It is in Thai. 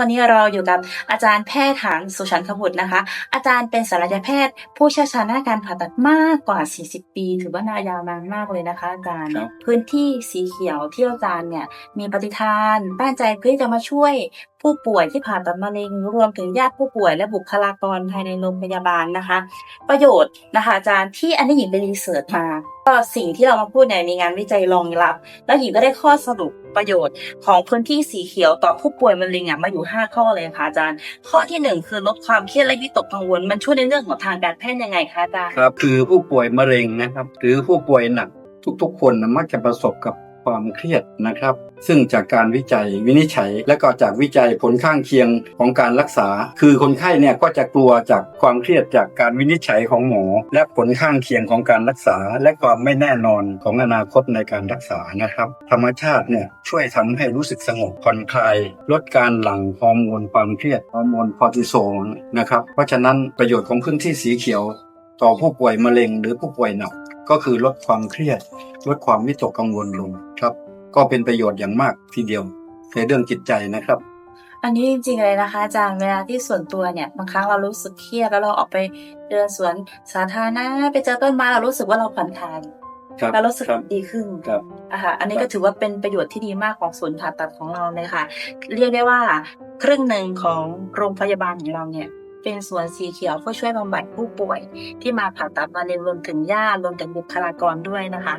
วันนี้เราอยู่กับอาจารย์แพทย์หางสุชันขบุตรนะคะ อาจารย์เป็นศัลยแพทย์ ผู้เชี่ยวชาญด้านการผ่าตัดมากกว่า 40 ปี ถือว่านายาวนานมากเลยนะคะอาจารย์ครับพื้นที่สีเขียวที่อาจารย์เนี่ยมีปฏิทานตั้งใจเพื่อจะมาช่วยผู้ป่วยที่ผ่าตัดมะเร็งรวมถึงญาติผู้ป่วยและบุคลากรภายในโรงพยาบาลนะคะ ประโยชน์นะคะอาจารย์ที่อันนี้หญิงไปรีเสิร์ชมา ก็สิ่งที่เรามาพูดเนี่ยมีงานวิจัยรองรับ แล้วหญิงก็ได้ข้อสรุปประโยชน์ของพื้นที่สีเขียวต่อผู้ป่วยมะเร็งอะมาอยู่ 5 ข้อเลยค่ะอาจารย์ ข้อที่หนึ่งคือลดความเครียดและวิตกกังวล มันช่วยในเรื่องของทางการแพทย์ยังไงคะอาจารย์ครับคือผู้ป่วยมะเร็งนะครับ หรือผู้ป่วยหนักทุกๆ คนนะมักจะประสบกับ ความเครียดนะครับ ซึ่งจากการวิจัยวินิจฉัย และก็จากวิจัยผลข้างเคียงของการรักษา คือคนไข้เนี่ยก็จะกลัวจากความเครียดจากการวินิจฉัยของหมอ และผลข้างเคียงของการรักษา และความไม่แน่นอนของอนาคตในการรักษานะครับ ธรรมชาติเนี่ยช่วยทำให้รู้สึกสงบผ่อนคลายลดการหลั่งฮอร์โมนความเครียดฮอร์โมนคอร์ติซอลนะครับเพราะฉะนั้นประโยชน์ของพื้นที่สีเขียว ต่อผู้ป่วยมะเร็งหรือผู้ป่วยหนักก็คือลดความเครียด ลดความวิตกกังวลลงครับ ก็เป็นประโยชน์อย่างมากทีเดียวในเรื่องจิตใจนะครับ อันนี้จริงๆเลยนะคะอาจารย์เวลาที่ส่วนตัวเนี่ยบางครั้งเรารู้สึกเครียดแล้วเราออกไปเดินสวนสาธารณะไปเจอต้นไม้เรารู้สึกว่าเราผ่อนคลายครับเรารู้สึกครับดีขึ้นครับอะค่ะอันนี้ก็ถือว่าเป็นประโยชน์ที่ดีมากของศูนย์ผ่าตัดของเราเลยค่ะ เรียกได้ว่าครึ่งหนึ่งของโรงพยาบาลของเราเนี่ยเป็นสวนสีเขียวเพื่อช่วยบำบัดผู้ป่วย ที่มาผ่าตัดมะเร็งรวมถึงญาติรวมถึงบุคลากรด้วยนะคะ